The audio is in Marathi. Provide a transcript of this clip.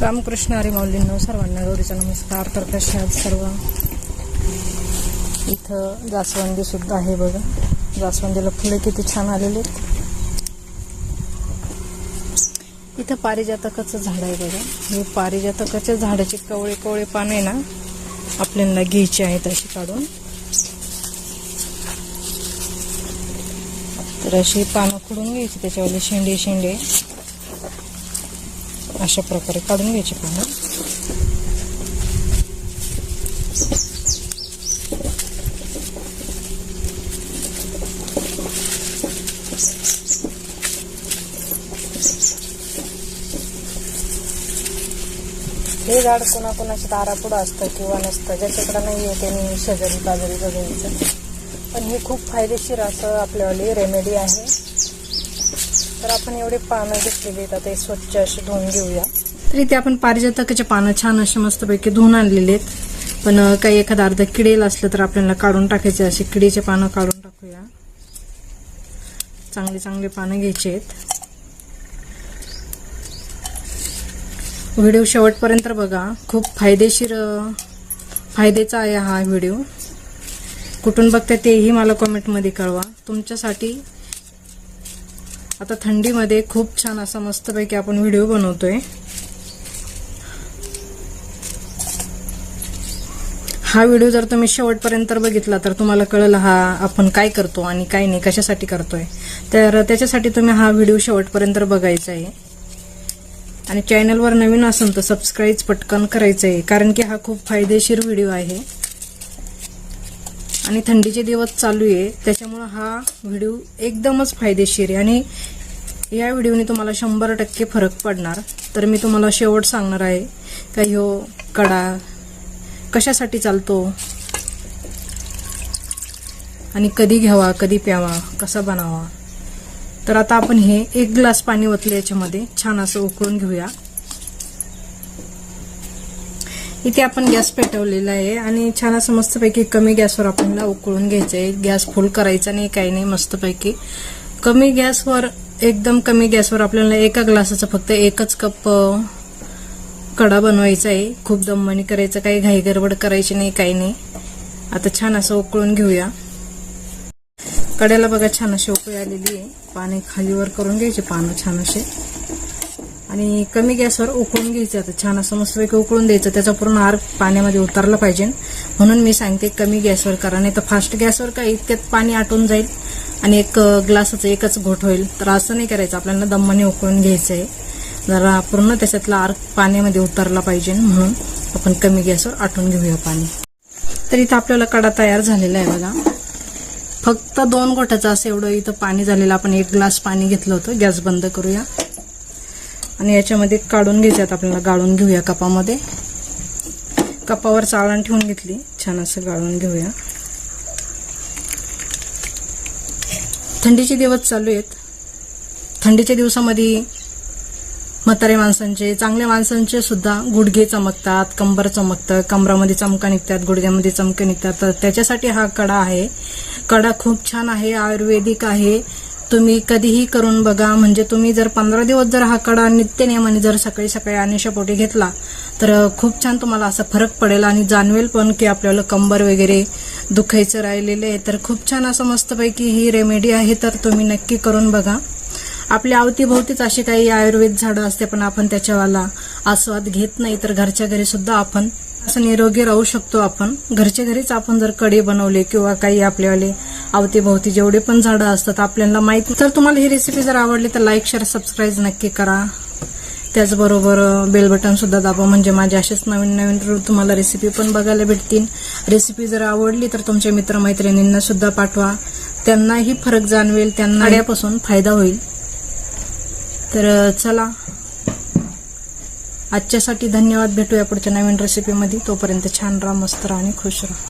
रामकृष्ण हरी माऊलींनो सर्वांना गौरीचा नमस्कार. तर कसे आहेत सर्व? इथं जास्वंदी सुद्धा आहे बघा. जास्वंदीला फुले किती छान आलेले आहेत. इथं पारिजातकाचं झाड आहे बघा. हे पारिजातकाच्या झाडाचे कवळे कवळे पानं आहे ना आपल्याला घ्यायची आहेत अशी काढून. तर अशी पानं खुडून घ्यायची त्याच्यावाले शेंडे शेंडे. अशा प्रकारे काढून घ्यायची पानं. हे झाड कोणाकोणाच्या दारापुढं असतं किंवा नसतं ज्याच्याकडं नाही आहे त्यांनी शेजारी बाजारी बघायचं पण हे खूप फायदेशीर असं आपल्यावाली रेमेडी आहे. तर आपण एवढे पानं घेतलेली आहेत आता हे स्वच्छ असे धुवून घेऊया. तर इथे आपण पारिजातकाचे पानं छान असे मस्तपैकी धुवून आणलेले आहेत. पण काही एखादा अर्ध किडेल असलं तर आपल्याला काढून टाकायचे असे किडीचे पानं काढून टाकूया. चांगले चांगले पानं घ्यायचे आहेत. व्हिडिओ शेवटपर्यंत बघा. खूप फायदेशीर फायद्याचा आहे हा व्हिडिओ. कुठून बघता तेही मला कमेंटमध्ये कळवा. तुमच्यासाठी आता थंडीमध्ये खूप छान असा मस्तपैकी आपण व्हिडिओ बनवतोय. हा व्हिडिओ जर तुम्ही शेवटपर्यंत बघितला तर तुम्हाला कळलं हा आपण काय करतो आणि काय नाही कशासाठी करतोय. तर त्याच्यासाठी तुम्ही हा व्हिडिओ शेवटपर्यंत बघायचा आहे. आणि चॅनलवर नवीन असेल तर सबस्क्राईब पटकन करायचं आहे कारण की हा खूप फायदेशीर व्हिडिओ आहे. आणि थंडीचे दिवस चालू आहे. त्याच्यामुळं हा व्हिडिओ एकदमच फायदेशीर आहे. आणि या व्हिडिओने तुम्हाला शंभर टक्के फरक पडणार. तर मी तुम्हाला शेवट सांगणार आहे का ह्यो कडा कशासाठी चालतो? आणि कधी घ्यावा कधी प्यावा कसा बनावा? तर आता आपण हे एक ग्लास पाणी ओतले याच्यामध्ये. छान असं उकळून घेऊया. इथे आपण गॅस पेटवलेला आहे आणि छान असं मस्तपैकी कमी गॅसवर आपल्याला उकळून घ्यायचं आहे. गॅस फुल करायचा नाही काही नाही मस्तपैकी. कमी गॅसवर एकदम कमी गॅसवर आपल्याला एका ग्लासाचा फक्त एकच कप कडा बनवायचा आहे. खूप दममणी करायचं काही घाई गडबड करायची नाही काही नाही. आता छान असं उकळून घेऊया. कड्याला बघा छान अशी उकळी आलेली आहे. पाणी खालीवर करून घ्यायचे पानं छान असे. आणि कमी गॅसवर उकळून घ्यायचं आता छान असं मस्तपैकी उकळून द्यायचं त्याचा पूर्ण आर पाण्यामध्ये उतरला पाहिजे. म्हणून मी सांगते कमी गॅसवर करा नाही तर फास्ट गॅसवर काय इतक्यात पाणी आटून जाईल आणि एक ग्लासाचं एकच घोट होईल. तर असं नाही करायचं आपल्याला दमाने उकळून घ्यायचं आहे जरा पूर्ण त्याच्यातला आर पाण्यामध्ये उतरला पाहिजे म्हणून आपण कमी गॅसवर आटून घेऊया पाणी. तर इथं आपल्याला कडा तयार झालेला आहे बघा. फक्त दोन गोठ्याचं असं एवढं इथं पाणी झालेलं आपण एक ग्लास पाणी घेतलं होतं गॅस बंद करूया. आणि याच्यामध्ये काढून घ्यायच्यात आपल्याला गाळून घेऊया कपामध्ये. कपावर चाळण ठेवून घेतली. छान असं गाळून घेऊया. थंडीचे दिवस चालू आहेत. थंडीच्या दिवसामध्ये म्हातारे माणसांचे चांगल्या माणसांचे सुद्धा गुडघे चमकतात कंबर चमकतं कमरामध्ये चमका निघतात गुडघ्यामध्ये चमके निघतात. तर त्याच्यासाठी हा कडा आहे. कडा खूप छान आहे आयुर्वेदिक आहे. तुम्ही कधीही करून बघा. म्हणजे तुम्ही जर पंधरा दिवस जर हा कडा नित्यनियमाने जर सकाळी सकाळी अनिशापोटी घेतला तर खूप छान तुम्हाला असा फरक पडेल आणि जाणवेल पण की आपल्याला कंबर वगैरे दुखायचं राहिलेलं आहे. तर खूप छान असं मस्तपैकी ही रेमेडी आहे तर तुम्ही नक्की करून बघा. आपल्या अवतीभोवतीच अशी काही आयुर्वेद झाडं असते पण आपण त्याच्यावाला आस्वाद घेत नाही तर घरच्या घरी सुद्धा आपण असं निरोगी राहू शकतो आपण. घरच्या घरीच आपण जर कडी बनवले किंवा काही आपल्यावाले अवतीभोवती जेवढे पण झाडं असतात आपल्याला माहीत तर तुम्हाला ही रेसिपी जर आवडली तर लाईक शेअर सबस्क्राईब नक्की करा. त्याचबरोबर बेल बटन सुद्धा दाबा. म्हणजे माझे असेच नवीन नवीन तुम्हाला रेसिपी पण बघायला भेटतील. रेसिपी जर आवडली तर तुमच्या मित्रमैत्रिणींना सुद्धा पाठवा. त्यांनाही फरक जाणवेल त्यांना आड्यापासून फायदा होईल. तर चला. आजच्यासाठी धन्यवाद. भेटूया पुढच्या नवीन रेसिपीमध्ये तोपर्यंत छान राहा मस्त राहा आणि खुश राहा.